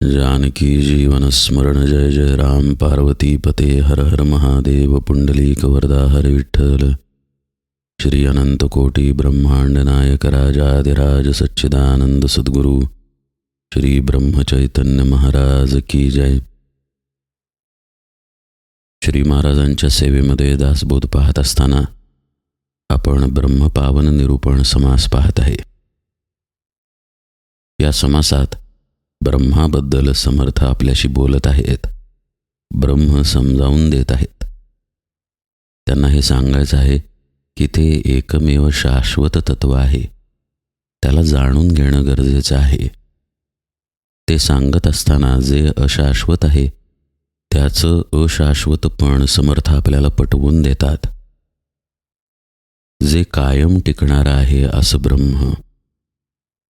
जानकी जीवन स्मरण जय जय राम पार्वती पते हर हर महादेव पुंडलीक वरदा हर विठ्ठल। श्री अनंत कोटी ब्रह्मांड नायक राजाधिराज सच्चिदानंद सद्गुरु श्री ब्रह्मचैतन्य महाराज की जय। श्री महाराजांच्या सेवेमध्ये दासबोध पाहत असताना आपण ब्रह्मपावन निरूपण समास पाहत आहे। या समासात ब्रह्माबद्दल समर्थ आपल्याशी बोलत आहेत. ब्रह्म समजावून देत आहेत. त्यांना हे सांगायचं आहे की ते एकमेव शाश्वत तत्व आहे. त्याला जाणून घेणं गरजेचं आहे. ते सांगत असताना जे अशाश्वत आहे त्याचं अशाश्वतपण समर्थ आपल्याला पटवून देतात. जे कायम टिकणारं आहे असं ब्रह्म.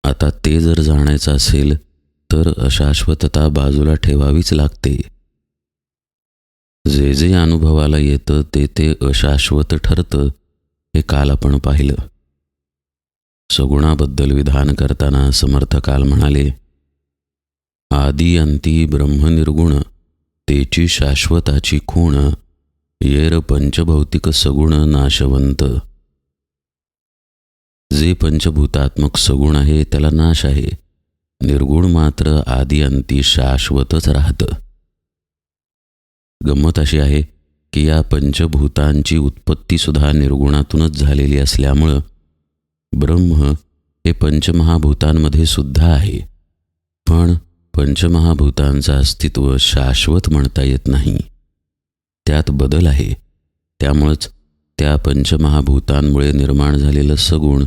आता ते जर जाणायचं असेल तर अशाश्वतता बाजूला ठेवावीच लागते. जे जे अनुभवाला येतं ते ते अशाश्वत ठरतं हे काल आपण पाहिलं. सगुणाबद्दल विधान करताना समर्थ काल म्हणाले आदी अंती ब्रह्मनिर्गुण तेची शाश्वताची खूण येर पंचभौतिक सगुण नाशवंत. जे पंचभूतात्मक सगुण आहे त्याला नाश आहे. निर्गुण मात्र आदी अंती शाश्वतच राहतं. गंमत अशी आहे की या पंचभूतांची उत्पत्तीसुद्धा निर्गुणातूनच झालेली असल्यामुळं ब्रह्म हे पंचमहाभूतांमध्ये सुद्धा आहे. पण पंचमहाभूतांचं अस्तित्व शाश्वत म्हणता येत नाही. त्यात बदल आहे. त्यामुळंच त्या पंचमहाभूतांमुळे निर्माण झालेलं सगुण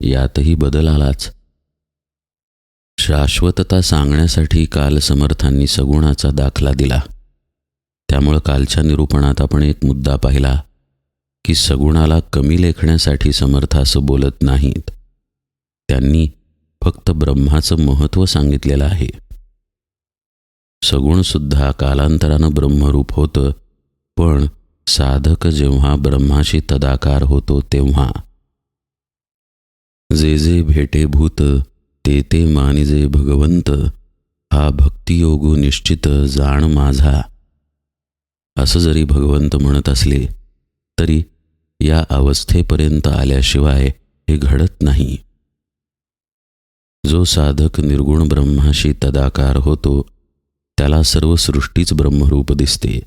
यातही बदल आलाच. शाश्वतता सांगण्यासाठी काल समर्थांनी सगुणाचा दाखला दिला. त्यामुळं कालच्या निरूपणात आपण एक मुद्दा पाहिला की सगुणाला कमी लेखण्यासाठी समर्थ असं बोलत नाहीत. त्यांनी फक्त ब्रह्माचं महत्त्व सांगितलेलं आहे. सगुणसुद्धा कालांतरानं ब्रह्मरूप होतं पण साधक जेव्हा ब्रह्माशी तदाकार होतो तेव्हा. जे जे भेटे भूत ते ते मानिजे भगवंत हा भक्तियोगू निश्चित जाण माझा. असं जरी भगवंत म्हणत असले तरी या अवस्थेपर्यंत आल्याशिवाय हे घडत नाही. जो साधक निर्गुण ब्रह्माशी तदाकार होतो त्याला सर्व सृष्टीच ब्रह्मरूप दिसते.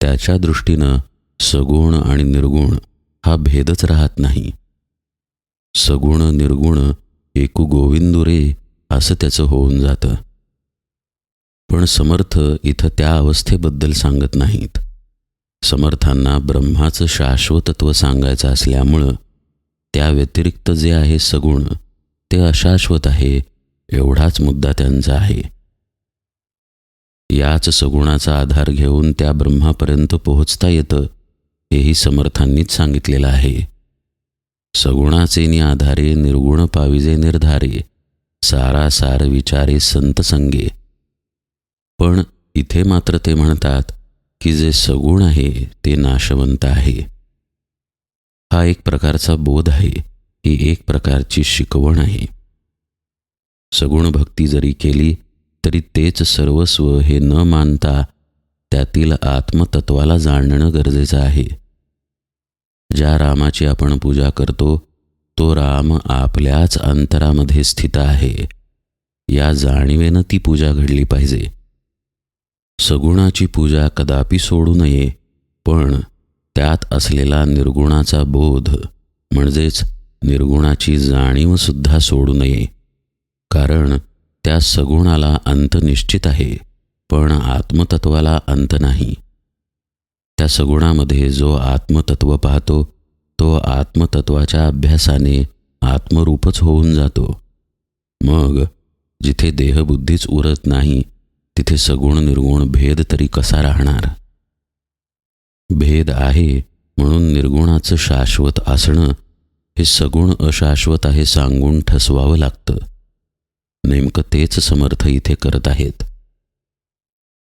त्याच्या दृष्टीनं सगुण आणि निर्गुण हा भेदच राहत नाही. सगुण निर्गुण एकू गोविंदू रे असं त्याचं होऊन जातं. पण समर्थ इथं त्या अवस्थेबद्दल सांगत नाहीत. समर्थांना ब्रह्माचं शाश्वतत्व सांगायचं असल्यामुळं त्या व्यतिरिक्त जे आहे सगुण ते अशाश्वत आहे एवढाच मुद्दा त्यांचा आहे. याच सगुणाचा आधार घेऊन त्या ब्रह्मापर्यंत पोहोचता येतं हेही समर्थांनीच सांगितलेलं आहे. सगुणाचे आधारे निर्गुण पाविजे निर्धारे सारा सार विचारे संत संगे. पण इथे मात्र ते म्हणतात की जे सगुण आहे ते नाशवंत आहे. हा एक प्रकारचा बोध आहे ही एक प्रकारची शिकवण आहे. सगुण भक्ती जरी केली तरी तेच सर्वस्व हे न मानता त्यातील आत्मतत्वाला जाणणं गरजेचं आहे. ज्या रामाची आपण पूजा करतो तो राम आपल्याच अंतरामध्ये स्थित आहे. या जाणीवेनं ती पूजा घडली पाहिजे. सगुणाची पूजा कदापि सोडू नये पण त्यात असलेला निर्गुणाचा बोध म्हणजेच निर्गुणाची जाणीवसुद्धा सोडू नये. कारण त्या सगुणाला अंत निश्चित आहे पण आत्मतत्वाला अंत नाही. त्या सगुणामध्ये जो आत्मतत्व पाहतो तो आत्मतत्वाच्या अभ्यासाने आत्मरूपच होऊन जातो. मग जिथे देहबुद्धीच उरत नाही तिथे सगुण निर्गुण भेद तरी कसा राहणार? भेद आहे म्हणून निर्गुणाचं शाश्वत असणं हे सगुण अशाश्वत आहे सांगून ठसवावं लागतं. नेमकं तेच समर्थ इथे करत आहेत.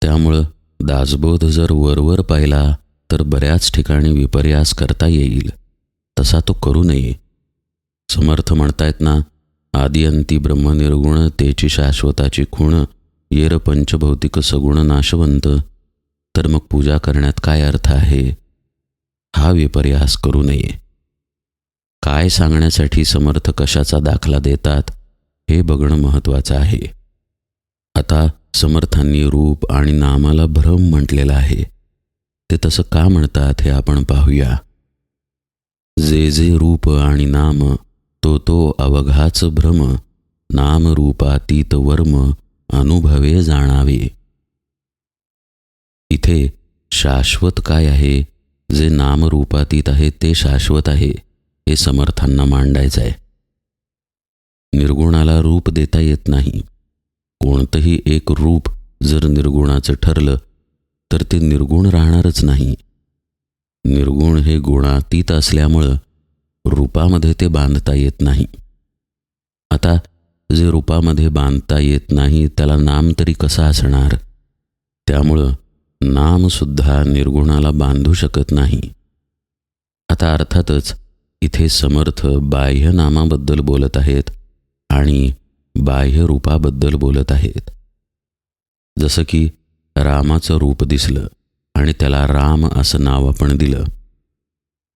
त्यामुळं दासबोध जर वरवर पाहिला तर बऱ्याच ठिकाणी विपर्यास करता येईल. तसा तो करू नये. समर्थ म्हणतायत ना आदिअंती ब्रह्मनिर्गुण तेची शाश्वताची खूण येर पंचभौतिक सगुण नाशवंत. तर मग पूजा करण्यात काय अर्थ आहे? हा विपर्यास करू नये. काय सांगण्यासाठी समर्थ कशाचा दाखला देतात हे बघणं महत्त्वाचं आहे. आता समर्थांनी रूप आणि नामाला भ्रम म्हटलेला आहे. ते तसं का म्हणतात हे आपण पाहूया. जे जे रूप आणि नाम तो तो अवघाच भ्रम नाम रूपातीत वर्म अनुभवे जाणावे. इथे शाश्वत काय आहे? जे नामरूपातीत आहे ते शाश्वत आहे हे समर्थांना मांडायचं आहे निर्गुणाला रूप देता येत नाही. कोणतंही एक रूप जर निर्गुणाचं ठरलं तर ते निर्गुण राहणारच नाही. निर्गुण हे गुणातीत असल्यामुळं रूपामध्ये ते बांधता येत नाही. आता जे रूपामध्ये बांधता येत नाही त्याला नाम तरी कसा असणार? त्यामुळं नामसुद्धा निर्गुणाला बांधू शकत नाही. आता अर्थातच इथे समर्थ बाह्य नामाबद्दल बोलत आहेत आणि बाह्य रूपाबद्दल बोलत आहेत. जसं की रामाचं रूप दिसलं आणि त्याला राम असं नाव आपण दिलं.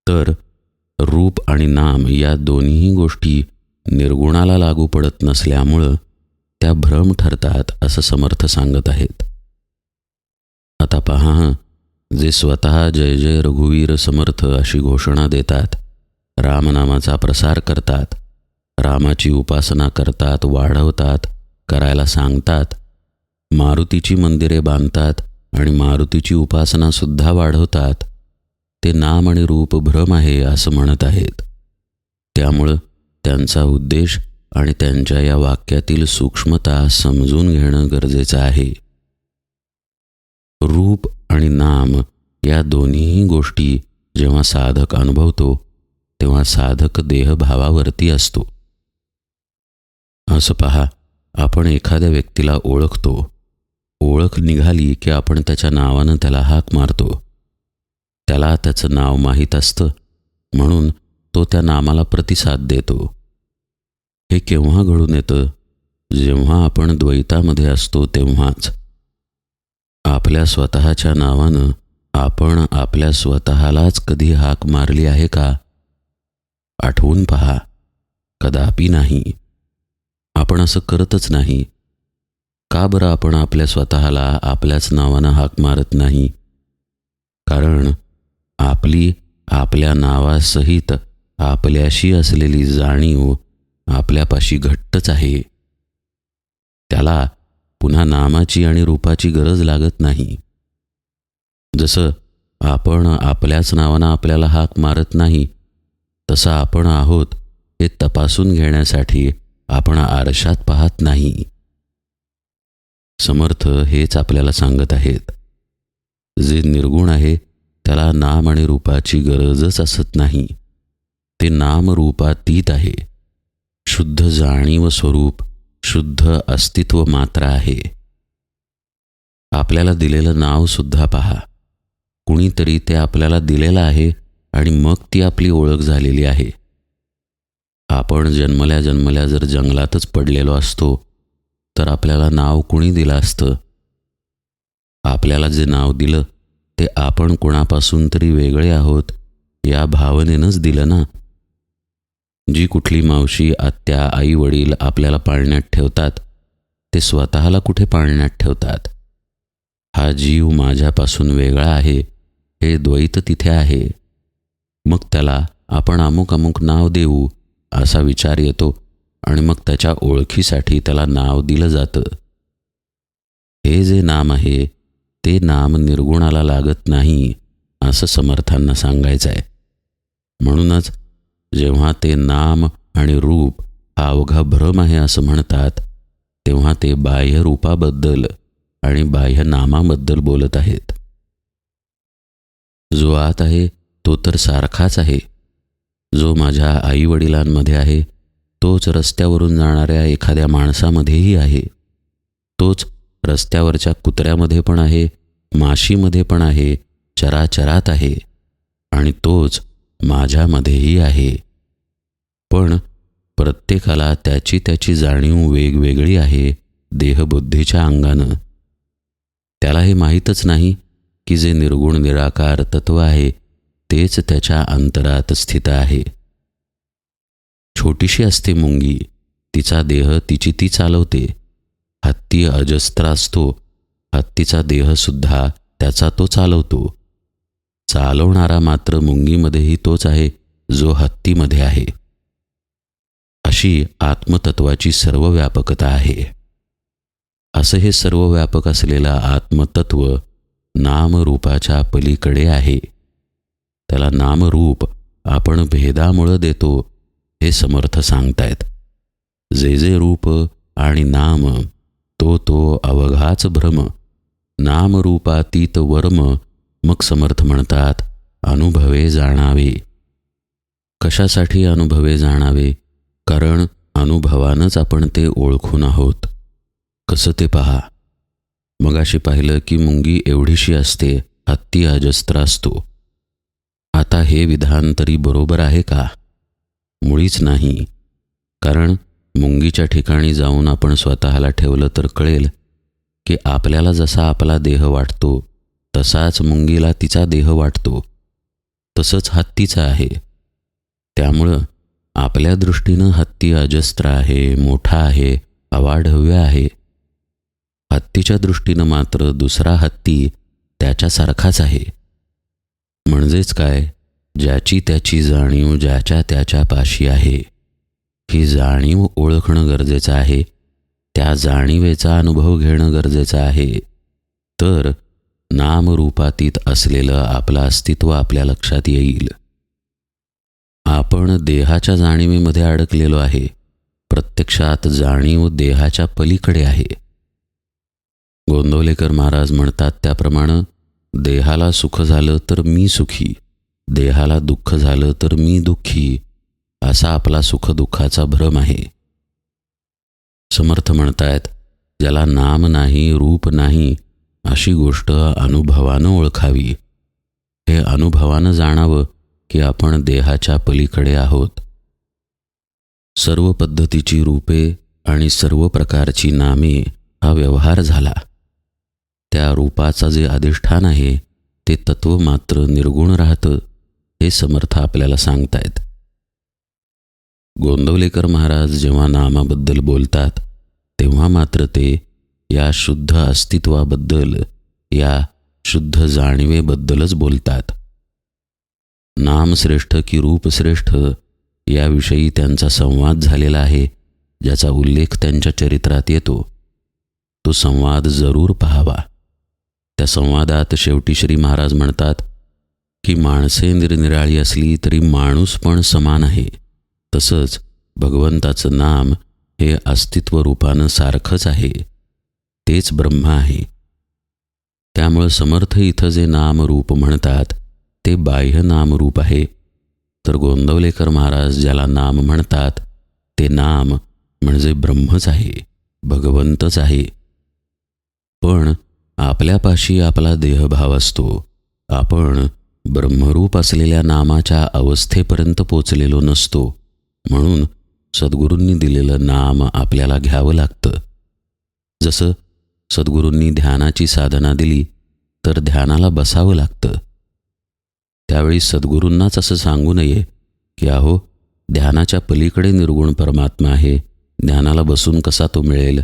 तर रूप आणि नाम या दोन्ही गोष्टी निर्गुणाला लागू पडत नसल्यामुळं त्या भ्रम ठरतात असं समर्थ सांगत आहेत. आता पहा जे स्वतः जय जय रघुवीर समर्थ अशी घोषणा देतात रामनामाचा प्रसार करतात रामाची उपासना करतात वाढवतात करायला सांगतात. मारुतीची मंदिरे बांधतात आणि मारुतीची उपासनासुद्धा वाढवतात. ते नाम आणि रूप भ्रम आहे असं म्हणत आहेत. त्यामुळं त्यांचा उद्देश आणि त्यांच्या या वाक्यातील सूक्ष्मता समजून घेणं गरजेचं आहे. रूप आणि नाम या दोन्ही गोष्टी जेव्हा साधक अनुभवतो तेव्हा साधक देहभावावरती असतो. असं पहा आपण एखाद्या व्यक्तीला ओळखतो. ओळख निघाली की आपण त्याच्या नावानं त्याला हाक मारतो. त्याला त्याचं नाव माहीत असतं म्हणून तो त्या नामाला प्रतिसाद देतो. हे केव्हा घडून येतं? जेव्हा आपण द्वैतामध्ये असतो तेव्हाच. आपल्या स्वतःच्या नावानं आपण आपल्या स्वतःलाच कधी हाक मारली आहे का? आठवून पहा कदापि नाही. आपण असं करतच नाही. का बरं आपण आपल्या स्वतःला आपल्याच नावानं हाक मारत नाही? कारण आपली आपल्या नावासहित आपल्याशी असलेली जाणीव आपल्यापाशी घट्टच आहे. त्याला पुन्हा नामाची आणि रूपाची गरज लागत नाही. जसं आपण आपल्याच नावानं आपल्याला हाक मारत नाही तसं आपण आहोत हे तपासून घेण्यासाठी आपण आरशात पाहत नाही. समर्थ हेच आपल्याला सांगत आहेत. जे निर्गुण आहे त्याला नाम आणि रूपाची गरजच असत नाही. ते नाम रूपातीत आहे. शुद्ध जाणीव स्वरूप शुद्ध अस्तित्व मात्र आहे. आपल्याला दिलेलं नाव सुद्धा पहा. कुणीतरी ते आपल्याला दिलेलं आहे आणि मग ती आपली ओळख झालेली आहे. आपण जन्मल्या जन्मल्या जर जंगलातच पडलेलो असतो तर आपल्याला नाव कुणी दिलं असतं? आपल्याला जे नाव दिलं ते आपण कुणापासून तरी वेगळे आहोत या भावनेनंच दिलं ना? जी कुठली मावशी आत्या आई वडील आपल्याला पाळण्यात ठेवतात ते स्वतःला कुठे पाळण्यात ठेवतात? हा जीव माझ्यापासून वेगळा आहे हे द्वैत तिथे आहे. मग त्याला आपण अमुक अमुक नाव देऊ असा विचार येतो आणि मग त्याच्या ओळखीसाठी त्याला नाव दिलं जातं. हे जे नाम आहे ते नाम निर्गुणाला लागत नाही असं समर्थांना सांगायचं आहे. म्हणूनच जेव्हा ते नाम आणि रूप हा अवघा भ्रम आहे असं म्हणतात तेव्हा ते बाह्य रूपाबद्दल आणि बाह्य नामाबद्दल बोलत आहेत. जो आत आहे तो तर सारखाच आहे. जो माझ्या आईवडिलांमध्ये आहे तोच रस्त्यावरून जाणाऱ्या एखाद्या माणसामध्येही आहे. तोच रस्त्यावरच्या कुत्र्यामध्ये पण आहे माशीमध्ये पण आहे चराचरात आहे आणि तोच माझ्यामध्येही आहे. पण प्रत्येकाला त्याची त्याची जाणीव वेगवेगळी आहे देहबुद्धीच्या अंगानं. त्याला हे माहीतच नाही की जे निर्गुण निराकार तत्व आहे तेच त्याच्या अंतरात स्थित आहे. छोटीशी असते मुंगी तिचा देह तिची ती चालवते. हत्ती अजस्त्र असतो हत्तीचा देहसुद्धा त्याचा तो चालवतो. चालवणारा मात्र मुंगीमध्येही तोच आहे जो हत्तीमध्ये आहे. अशी आत्मतत्वाची सर्व व्यापकता आहे. असं हे सर्व व्यापक असलेलं आत्मतत्व नामरूपाच्या पलीकडे आहे. त्याला नामरूप आपण भेदामुळं देतो हे समर्थ सांगतायत. जे जे रूप आणि नाम तो तो अवघाच भ्रम. नामरूपातीत वर्म मग समर्थ म्हणतात अनुभवे जाणावे. कशासाठी अनुभवे जाणावे? कारण अनुभवानंच आपण ते ओळखून आहोत. कसं ते पहा? मगाशी पाहिलं की मुंगी एवढीशी असते हत्ती अजस्त्र असतो. आता हे विधान तरी बरोबर आहे का? मुळीच नाही. कारण मुंगीच्या ठिकाणी जाऊन आपण स्वतःला ठेवलं तर कळेल की आपल्याला जसा आपला देह वाटतो तसाच मुंगीला तिचा देह वाटतो. तसंच हत्तीचा आहे. त्यामुळं आपल्या दृष्टीनं हत्ती अजस्त्र आहे मोठा आहे अवाढव्य आहे. हत्तीच्या दृष्टीनं मात्र दुसरा हत्ती त्याच्यासारखाच आहे. म्हणजेच काय? ज्याची त्याची जाणीव ज्याच्या त्याच्या पाशी आहे. ही जाणीव ओळखणं गरजेचं आहे. त्या जाणीवेचा अनुभव घेणं गरजेचं आहे. तर नामरूपातीत असलेलं आपलं अस्तित्व आपल्या लक्षात येईल. आपण देहाच्या जाणीवेमध्ये अडकलेलो आहे. प्रत्यक्षात जाणीव देहाच्या पलीकडे आहे. गोंदवलेकर महाराज म्हणतात त्याप्रमाणे देहाला सुख झालं तर मी सुखी. देहाला दुःख झालं तर मी दुःखी. असा आपला सुखदुःखाचा भ्रम आहे. समर्थ म्हणतायत ज्याला नाम नाही रूप नाही अशी गोष्ट अनुभवानं ओळखावी. हे अनुभवानं जाणावं की आपण देहाच्या पलीकडे आहोत. सर्व पद्धतीची रूपे आणि सर्व प्रकारची नामे हा व्यवहार झाला. त्या रूपाचा जे अधिष्ठान आहे ते तत्व मात्र निर्गुण राहतं हे समर्थ आपल्याला सांगतायत. गोंदवलेकर महाराज जेव्हा नामाबद्दल बोलतात तेव्हा मात्र ते या शुद्ध अस्तित्वाबद्दल या शुद्ध जाणीवेबद्दलच बोलतात. नामश्रेष्ठ की रूपश्रेष्ठ याविषयी त्यांचा संवाद झालेला आहे ज्याचा उल्लेख त्यांच्या चरित्रात येतो. तो संवाद जरूर पाहावा. त्या संवादात शेवटी श्री महाराज म्हणतात की माणसे निरनिराळी असली तरी माणूस पण समान आहे. तसंच भगवंताचं नाम हे अस्तित्व रूपानं सारखंच आहे. तेच ब्रह्म आहे. त्यामुळं समर्थ इथं जे नामरूप म्हणतात ते बाह्य नामरूप आहे. तर गोंदवलेकर महाराज ज्याला नाम म्हणतात ते नाम म्हणजे ब्रह्मच आहे भगवंतच आहे. पण आपल्यापाशी आपला देहभाव असतो. आपण ब्रह्मरूप असलेल्या नामाच्या अवस्थेपर्यंत पोचलेलो नसतो. म्हणून सद्गुरूंनी दिलेलं नाम आपल्याला घ्यावं लागतं. जसं सद्गुरूंनी ध्यानाची साधना दिली तर ध्यानाला बसावं लागतं. त्यावेळी सद्गुरूंनाच असं सांगू नये की अहो ध्यानाच्या पलीकडे निर्गुण परमात्मा आहे. ध्यानाला बसून कसा तो मिळेल?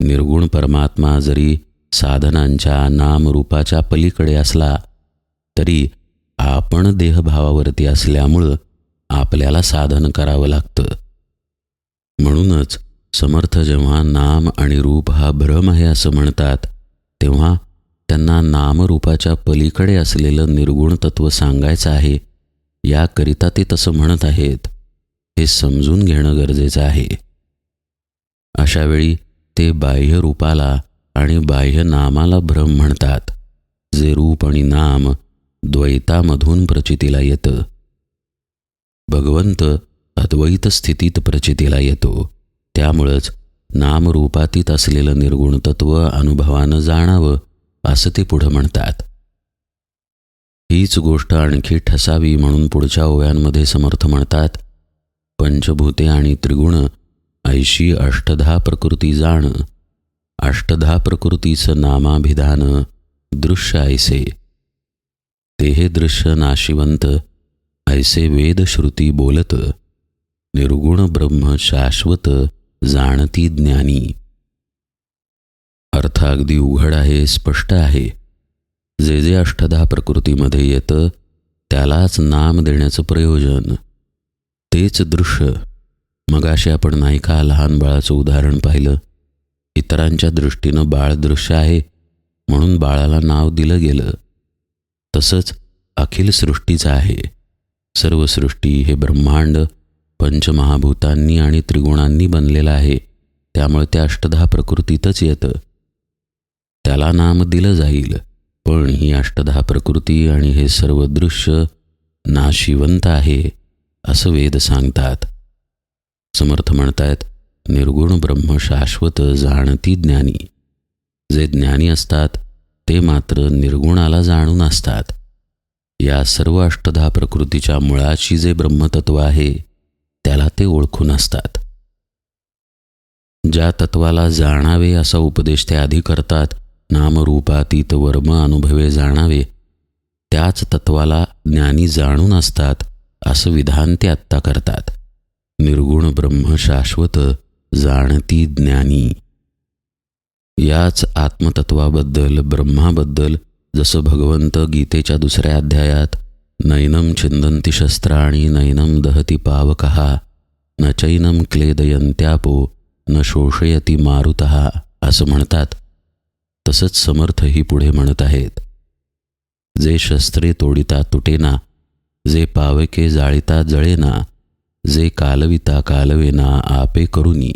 निर्गुण परमात्मा जरी साधनांच्या नामरूपाच्या पलीकडे असला तरी आपण देहभावावरती असल्यामुळं आपल्याला साधन करावं लागतं. म्हणूनच समर्थ जेव्हा नाम आणि रूप हा भ्रम आहे असं म्हणतात तेव्हा त्यांना नामरूपाच्या पलीकडे असलेलं निर्गुण तत्व सांगायचं आहे याकरिता ते तसं म्हणत आहेत. हे समजून घेणं गरजेचं आहे. अशावेळी ते बाह्य रूपाला आणि बाह्य नामाला भ्रम म्हणतात. जे रूप आणि नाम द्वैतामधून प्रचितीला येतं. भगवंत अद्वैत स्थितीत प्रचितीला येतो. त्यामुळंच नामरूपातीत असलेलं निर्गुण तत्व अनुभवानं जाणावं असं ते पुढं म्हणतात. हीच गोष्ट आणखी ठसावी म्हणून पुढच्या ओव्यांमध्ये समर्थ म्हणतात पंचभूते आणि त्रिगुण ऐशी अष्टधा प्रकृती जाण अष्टधा प्रकृतीचं नामाभिधान दृश्य ऐसे। ते हे दृश्य नाशिवंत ऐसे वेदश्रुती बोलत निर्गुण ब्रह्म शाश्वत जाणती ज्ञानी। अर्थ अगदी उघड आहे स्पष्ट आहे. जे जे अष्टधा प्रकृतीमध्ये येतं त्यालाच नाम देण्याचं प्रयोजन. तेच दृश्य. मगाशी आपण नाही का लहान बाळाचं उदाहरण पाहिलं. इतरांच्या दृष्टीनं बाळ दृश्य आहे म्हणून बाळाला नाव दिलं गेलं. तसंच अखिल सृष्टीचं आहे. सर्व सृष्टी हे ब्रह्मांड पंचमहाभूतांनी आणि त्रिगुणांनी बनलेलं आहे. त्यामुळे त्या अष्टधा प्रकृतीतच येतं. त्याला नाम दिलं जाईल पण ही अष्टधा प्रकृती आणि हे सर्व दृश्य नाशिवंत आहे असं वेद सांगतात. समर्थ म्हणतायत निर्गुण ब्रह्म शाश्वत जाणती ज्ञानी. जे ज्ञानी असतात ते मात्र निर्गुणाला जाणून असतात. या सर्व अष्टधा प्रकृतीच्या मुळाशी जे ब्रह्मतत्व आहे त्याला ते ओळखून असतात. ज्या तत्वाला जाणावे असा उपदेश ते आधी करतात नामरूपातीत वर्म अनुभवे जाणावे त्याच तत्वाला ज्ञानी जाणून असतात असं विधान ते आत्ता करतात. निर्गुण ब्रह्म शाश्वत जाणती ज्ञानी. याच आत्मतत्वाबद्दल ब्रह्माबद्दल जसं भगवंत गीतेच्या दुसऱ्या अध्यायात नैनम छिंदंती शस्त्राणी नैनम दहती पावकहा न चैनम क्लेदयंत्यापो न शोषयती मारुतहा असं म्हणतात. तसंच समर्थही पुढे म्हणत आहेत. जे शस्त्रे तोडिता तुटेना जे पावके जाळिता जळेना जे कालविता कालवेना आपे करुनी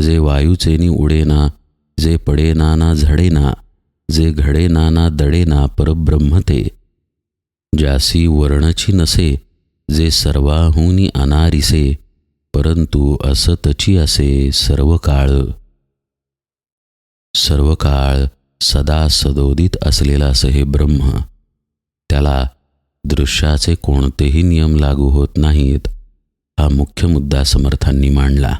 जे वायूचेनी उडेना जे पडेना ना झडेना जे घडेना ना दडेना परब्रह्मते ज्यासी वर्णची नसे जे सर्वाहुनी अनारिसे परंतु असतची असे सर्व काळ सर्व काळ सदा सदोदित असलेला असं हे ब्रह्म. त्याला दृश्याचे कोणतेही नियम लागू होत नाहीत. हा मुख्य मुद्दा समर्थांनी मांडला.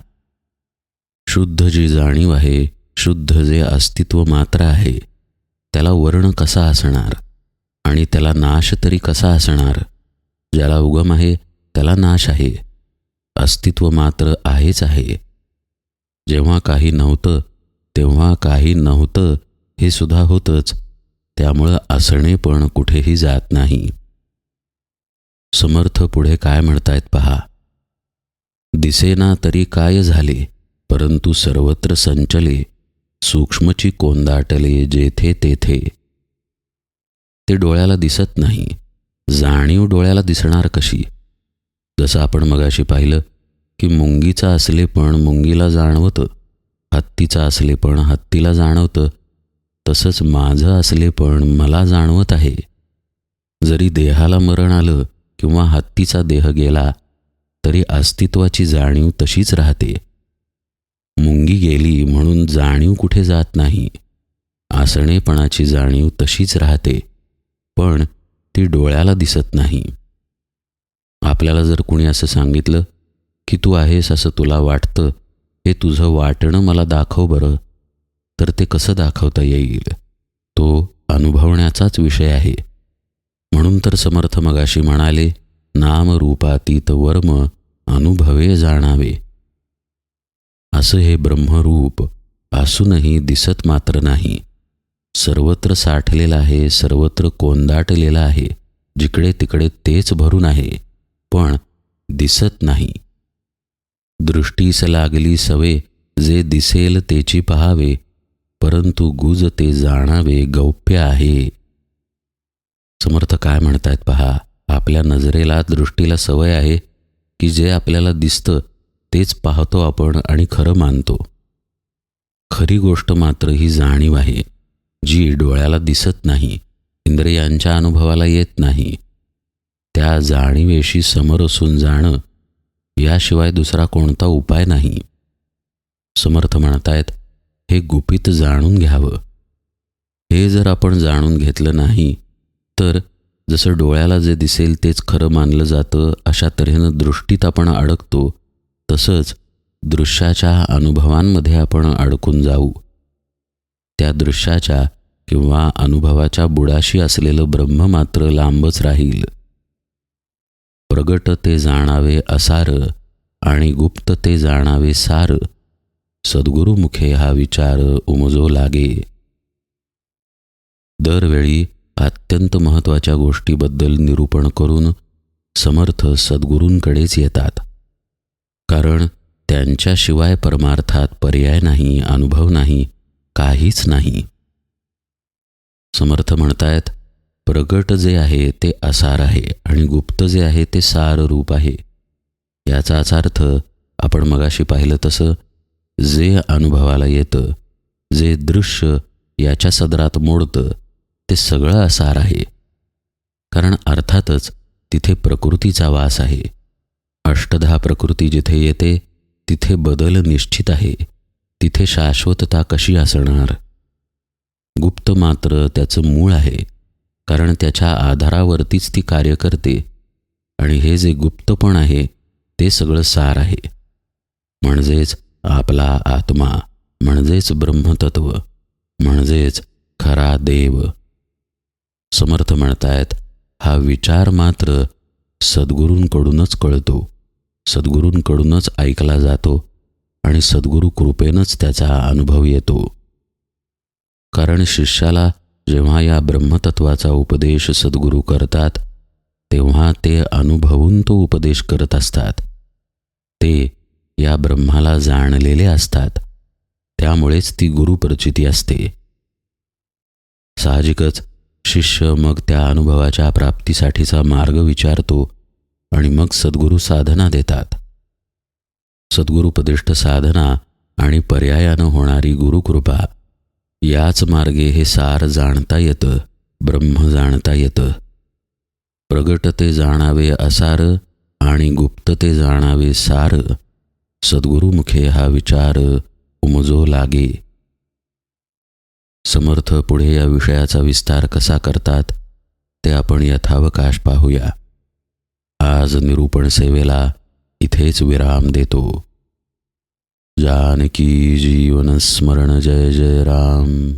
शुद्ध जी जाणीव आहे शुद्ध जे अस्तित्व मात्र आहे त्याला वर्ण कसा असणार आणि त्याला नाश तरी कसा असणार? ज्याला उगम आहे त्याला नाश आहे अस्तित्व मात्र आहेच आहे. जेव्हा काही नव्हतं तेव्हा काही नव्हतं हे सुद्धा होतंच त्यामुळं असणे पण कुठेही जात नाही. समर्थ पुढे काय म्हणतायत पहा? दिसेना तरी काय झाले परंतु सर्वत्र संचले सूक्ष्मची कोंदाटले जेथे तेथे. ते डोळ्याला दिसत नाही जाणीव डोळ्याला दिसणार कशी? जसं आपण मगाशी पाहिलं की मुंगीचा असले पण मुंगीला जाणवतं हत्तीचा असले पण हत्तीला जाणवतं तसंच माझं असले पण मला जाणवत आहे. जरी देहाला मरण आलं किंवा हत्तीचा देह गेला तरी अस्तित्वाची जाणीव तशीच राहते. मुंगी गेली म्हणून जाणीव कुठे जात नाही. आसणेपणाची जाणीव तशीच राहते पण ती डोळ्याला दिसत नाही. आपल्याला जर कुणी असं सांगितलं की तू आहेस असं तुला वाटतं हे तुझं वाटणं मला दाखव बरं तर ते कसं दाखवता येईल? तो अनुभवण्याचाच विषय आहे. म्हणून तर समर्थ मगाशी म्हणाले नामरूपातीत वर्म अनुभवे जाणावे. असं हे ब्रह्मरूप असूनही दिसत मात्र नाही. सर्वत्र साठलेलं आहे सर्वत्र कोंदाटलेलं आहे जिकडे तिकडे तेच भरून आहे पण दिसत नाही. दृष्टीस लागली सवे जे दिसेल तेची पहावे परंतु गुज ते जाणावे गौप्य आहे. समर्थ काय म्हणतायत पहा आपल्या नजरेला दृष्टीला सवय आहे की जे आपल्याला दिसतं तेच पाहतो आपण आणि खरं मानतो. खरी गोष्ट मात्र ही जाणीव आहे जी डोळ्याला दिसत नाही इंद्रियांच्या अनुभवाला येत नाही. त्या जाणीवेशी समोर असून जाणं याशिवाय दुसरा कोणता उपाय नाही. समर्थ म्हणतायत हे गुपित जाणून घ्यावं. हे जर आपण जाणून घेतलं नाही तर जसं डोळ्याला जे दिसेल तेच खरं मानलं जातं अशा तऱ्हेनं दृष्टीत आपण अडकतो तसंच दृश्याच्या अनुभवांमध्ये आपण अडकून जाऊ. त्या दृश्याच्या किंवा अनुभवाच्या बुडाशी असलेलं ब्रह्म मात्र लांबच राहील. प्रगट ते जाणावे असार आणि गुप्त ते जाणावे सार सद्गुरुमुखे हा विचार उमजो लागे. दरवेळी अत्यंत महत्त्वाच्या गोष्टीबद्दल निरूपण करून समर्थ सद्गुरूंकडेच येतात. कारण त्यांच्याशिवाय परमार्थात पर्याय नाही अनुभव नाही काहीच नाही. समर्थ म्हणतायत प्रगट जे आहे ते असार आहे आणि गुप्त जे आहे ते सार रूप आहे. याचाच अर्थ आपण मगाशी पाहिलं तसं जे अनुभवाला येतं जे दृश्य याच्या सदरात मोडतं ते सगळं असार आहे. कारण अर्थातच तिथे प्रकृतीचा वास आहे. अष्टधा प्रकृती जिथे येते तिथे बदल निश्चित आहे. तिथे शाश्वतता कशी असणार? गुप्त मात्र त्याचं मूळ आहे. कारण त्याच्या आधारावरतीच ती कार्य करते. आणि हे जे गुप्तपण आहे ते सगळं सार आहे. म्हणजेच आपला आत्मा म्हणजेच ब्रह्मतत्व म्हणजेच खरा देव. समर्थ म्हणतायत हा विचार मात्र सद्गुरूंकडूनच कळतो. सद्गुरूंकडूनच ऐकला जातो आणि सद्गुरू कृपेनंच त्याचा अनुभव येतो. कारण शिष्याला जेव्हा या ब्रह्मतत्वाचा उपदेश सद्गुरू करतात तेव्हा ते अनुभवून तो उपदेश करत असतात. ते या ब्रह्माला जाणलेले असतात. त्यामुळेच ती गुरुप्रचिती असते. साहजिकच शिष्य मग त्या अनुभवाच्या प्राप्तीसाठीचा मार्ग विचारतो आणि मग सद्गुरू साधना देतात. सद्गुरुपदिष्ट साधना आणि पर्यायानं होणारी गुरुकृपा याच मार्गे हे सार जाणता येतं ब्रह्म जाणता येतं. प्रगट ते जाणावे असार आणि गुप्त ते जाणावे सार सद्गुरुमुखे हा विचार उमजो लागे. समर्थ पुढे या विषयाचा विस्तार कसा करतात ते आपण यथावकाश पाहूया. आज निरूपण सेवेला इथेच विराम देतो. जानकी जीवन स्मरण जय जय राम.